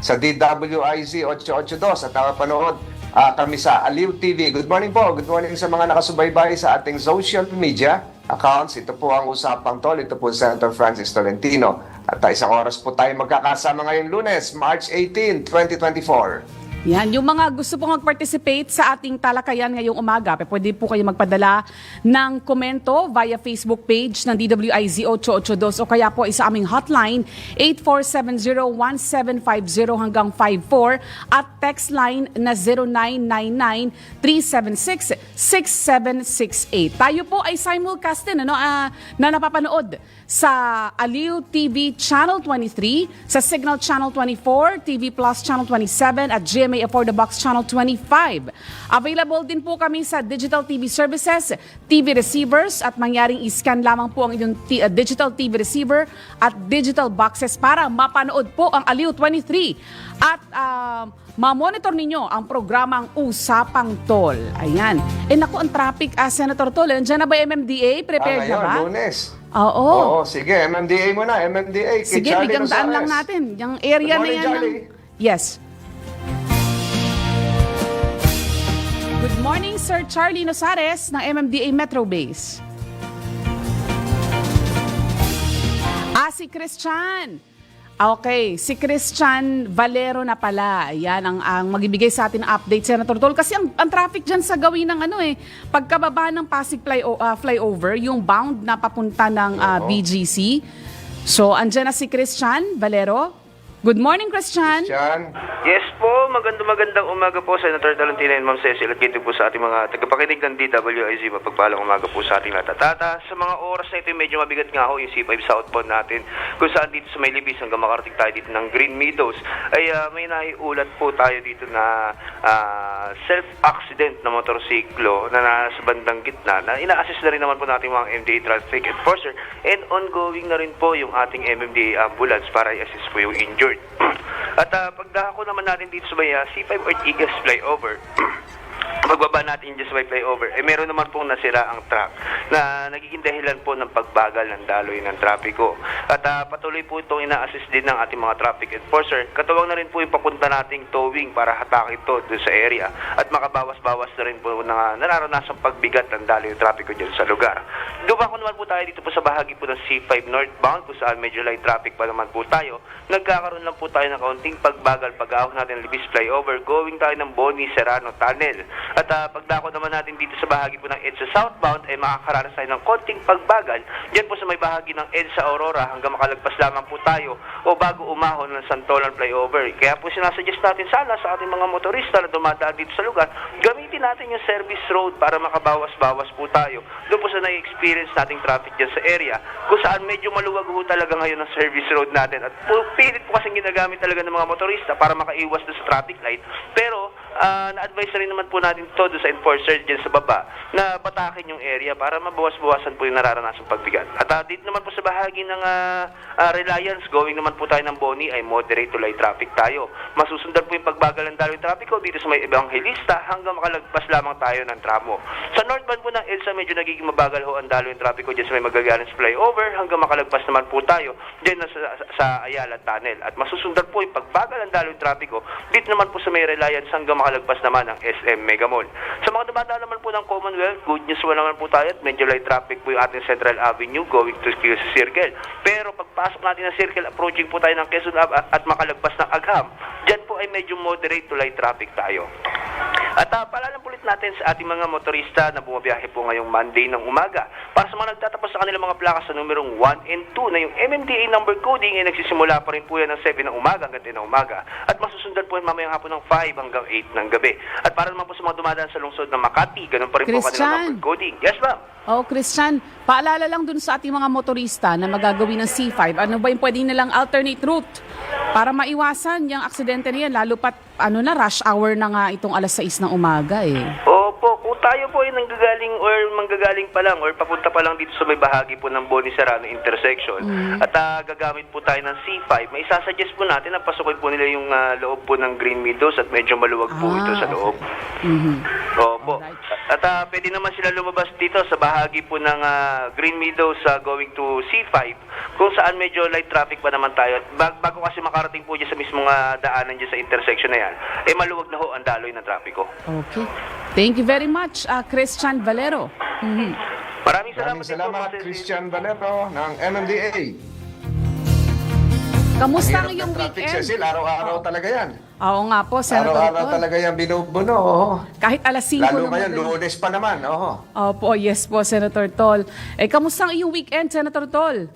sa DWIZ 882 at nakapanood ah, kami sa Aliw TV. Good morning po. Good morning sa mga nakasubaybay sa ating social media accounts. Ito po ang Usapang Tol. Ito po Senator Francis Tolentino. At isang oras po tayo magkakasama ngayong lunes, March 18, 2024. Yan, yung mga gusto pong mag-participate sa ating talakayan ngayong umaga, pwede po kayo magpadala ng komento via Facebook page ng DWIZ 882 o kaya po isa aming hotline 8470-1750 hanggang 54 at text line na 0999-376-6768. Tayo po ay simulcast din ano, ah, na napapanood sa Aliw TV Channel 23, sa Signal Channel 24, TV Plus Channel 27 at GMA For the Box Channel 25. Available din po kami sa digital TV services, TV receivers at mangyaring iscan lamang po ang inyong t- uh, digital TV receiver at digital boxes para mapanood po ang Aliw 23 at uh, ma-monitor ninyo ang programang Usapang Tol. Ayan. Eh naku, ang traffic, ah, Senator Tol. Nandiyan na ba yung MMDA? Prepared Ah, na ba? ngayon, lunes. Oo. Oo, sige. MMDA muna. MMDA. Kay Sige, Charlie bigyan daan Rosales. lang natin. Yung area Good na morning, yan. Charlie. ng- Yes. Morning, Sir Charlie Nosares ng MMDA Metro Base. Ah, si Christian. Okay, si Christian Valero na pala. Yan ang, ang magibigay sa atin ng update, Senator Tol. Kasi ang, ang traffic dyan sa gawin ng ano eh, pagkababa ng Pasig fly, ah, flyover, yung bound na papunta ng ah, Oo. BGC. So, andyan na si Christian Valero. Good morning, Christian. Christian. Yes po, magandang magandang umaga po Senator Talentino and Ma'am Cecil at dito po sa ating mga tagapakinig ng DWIZ mapagpalang umaga po sa ating lahat. At Tata, sa mga oras na ito medyo mabigat nga ho yung C5 southbound natin kung saan dito sa may libis hanggang makarating tayo dito ng Green Meadows ay ah, may naiulat po tayo dito na ah, self-accident na motorsiklo na nasa bandang gitna na ina-assist na rin naman po natin mga MDA traffic enforcer and ongoing na rin po yung ating MMDA ambulance para i-assist po yung injured. At uh, pagdako naman natin dito sa may ah, C5 Ortigas flyover, pagbaba natin may flyover, eh meron naman pong nasira ang truck na nagiging dahilan po ng pagbagal ng daloy ng trapiko. At ah, patuloy po itong ina-assist din ng ating mga traffic enforcer. Katuwang na rin po yung papunta nating towing para hatakin ito doon sa area at makabawas-bawas na rin po ng ah, nararanasang pagbigat ng daloy ng trapiko dyan sa lugar. Dumako naman po tayo dito po sa bahagi po ng C5 northbound kung saan medyo light traffic pa naman po tayo. Nagkakaroon lang po tayo ng kaunting pagbagal pag-ahon natin ng Libis flyover going tayo ng Boni Serrano Tunnel. At ah, pagdako naman natin dito sa bahagi po ng EDSA southbound ay makakaranas tayo ng konting pagbagal dyan po sa may bahagi ng EDSA Aurora hanggang makalagpas lamang po tayo o bago umahon ng Santolan flyover. Kaya po sinasuggest natin sana sa ating mga motorista na dumadaan dito sa lugar, gamitin natin yung service road para makabawas-bawas po tayo. Doon po sa na-experience nating traffic dyan sa area kung saan medyo maluwag ho talaga ngayon ang service road natin at po, pilit po kasing ginagamit talaga ng mga motorista para makaiwas doon sa traffic light. Pero ah, na-advise na rin naman po natin to sa enforcer dyan sa baba na patakin yung area para mabawas-bawasan po yung nararanasang pagbigat. At ah, dito naman po sa bahagi ng ah, ah, Reliance, going naman po tayo ng Boni ay moderate to light traffic tayo. Masusundan po yung pagbagal ng daloy trapiko dito sa may Evangelista hanggang makalagpas lamang tayo ng tramo. Sa northbound po ng EDSA, medyo nagiging mabagal ho ang daloy trapiko dyan sa may magagaling flyover hanggang makalagpas naman po tayo dyan na sa, sa Ayala Tunnel. At masusundan po yung pagbagal ng daloy trapiko dito naman po sa may Reliance hanggang makalagpas naman ng SM Mega Mall. Sa mga dumadaan naman po ng Commonwealth, good news wala naman po tayo at medyo light traffic po yung ating Central Avenue going to QC Circle. Pero pagpasok natin ng circle, approaching po tayo ng Quezon at, makalagpas ng Agham, dyan ay medyo moderate to light traffic tayo. At uh, palalang ulit natin sa ating mga motorista na bumabiyahe po ngayong Monday ng umaga. Para sa mga nagtatapos sa kanilang mga plakas sa numerong 1 and 2 na yung MMDA number coding ay nagsisimula pa rin po yan ng 7 ng umaga hanggang 10 ng umaga. At masusundan po yan mamayang hapon ng 5 hanggang 8 ng gabi. At para naman po sa mga dumadaan sa lungsod ng Makati, ganun pa rin po kanilang Christian. number coding. Yes ma'am. Oh, Christian, paalala lang dun sa ating mga motorista na magagawin ng C5. Ano ba yung pwedeng nilang alternate route para maiwasan yung aksidente na yan, lalo pat ano na, rush hour na nga itong alas 6 ng umaga eh. Opo, kung tayo po ay nanggagaling or manggagaling pa lang or papunta pa lang dito sa may bahagi po ng Boni Serrano intersection at ah, gagamit po tayo ng C5, may isasuggest po natin na pasukin po nila yung ah, loob po ng Green Meadows at medyo maluwag po Ah, ito sa okay. loob. Mhm. Opo. Alright. At ah, pwede naman sila lumabas dito sa bahagi po ng ah, Green Meadows sa going to C5 kung saan medyo light traffic pa naman tayo. At bag- bago kasi makarating po dyan sa mismong ah, daanan dyan sa intersection na yan, eh maluwag na ho ang daloy ng trapiko. Okay. Thank you very much, ah, Christian Valero. Mhm. Maraming salamat, Maraming po, salamat. Christian Valero ng MMDA. Kamusta ang iyong traffic, weekend? Cecil. Araw-araw talaga yan. Oo nga po, Senator Araw-araw Tol. talaga yan binubuno. oo. Kahit alas 5 Lalo ng ngayon, lunes pa naman. Oo. Opo, yes po, Senator Tol. Eh, kamusta ang iyong weekend, Senator Tol?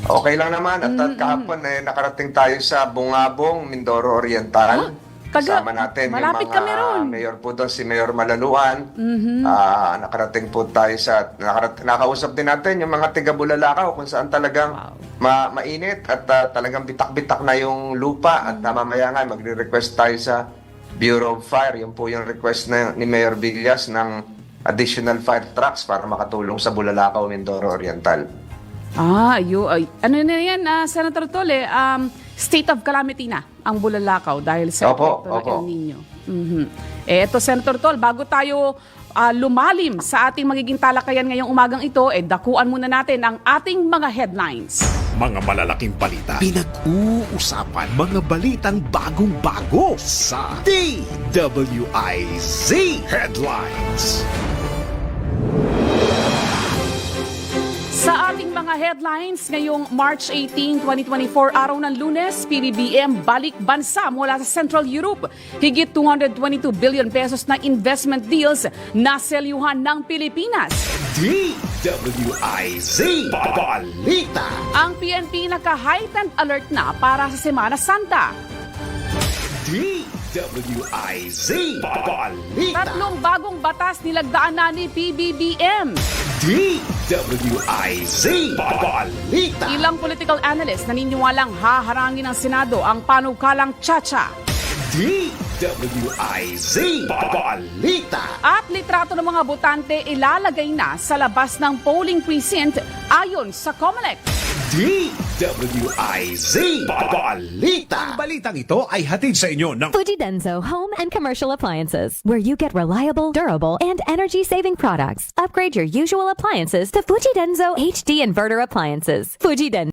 Okay lang naman. At, at kahapon, eh, nakarating tayo sa Bungabong, Mindoro Oriental. Ah, taga- Kasama natin malapit yung mga kami ron. Mayor po doon, si Mayor Malaluan. Ah, nakarating po tayo sa, nakarat, nakausap din natin yung mga tiga Bulalakaw kung saan talagang ma, mainit at ah, talagang bitak-bitak na yung lupa at uh, mamaya nga magre-request tayo sa Bureau of Fire. Yun po yung request na, ni Mayor Villas ng additional fire trucks para makatulong sa Bulalakaw, Mindoro Oriental. Ah, yo, ay, ano na yan, ah, Senator Tol, eh, um, state of calamity na ang Bulalakaw dahil sa Opo, epekto ng opo. El Nino. Mhm. Eh, eto, Senator Tol, bago tayo ah, lumalim sa ating magiging talakayan ngayong umagang ito, eh, dakuan muna natin ang ating mga headlines. Mga malalaking balita. Pinag-uusapan mga balitang bagong-bago sa DWIZ Headlines. Sa ating mga headlines ngayong March 18, 2024, araw ng lunes, PBBM balik bansa mula sa Central Europe. Higit 222 billion pesos na investment deals na selyuhan ng Pilipinas. DWIZ Balita. Ang PNP naka-heightened alert na para sa Semana Santa. DWIZ Balita. Tatlong bagong batas nilagdaan na ni PBBM. DWIZ Balita. Ilang political analysts naniniwalang haharangin ng Senado ang panukalang Chacha. DWIZ Balita. At litrato ng mga botante ilalagay na sa labas ng polling precinct ayon sa COMELEC. DWIZ Balita. Ang balitang ito ay hatid sa inyo ng Fujidenzo Home and Commercial Appliances, where you get reliable, durable, and energy-saving products. Upgrade your usual appliances to Fujidenzo HD Inverter Appliances. Fujidenzo.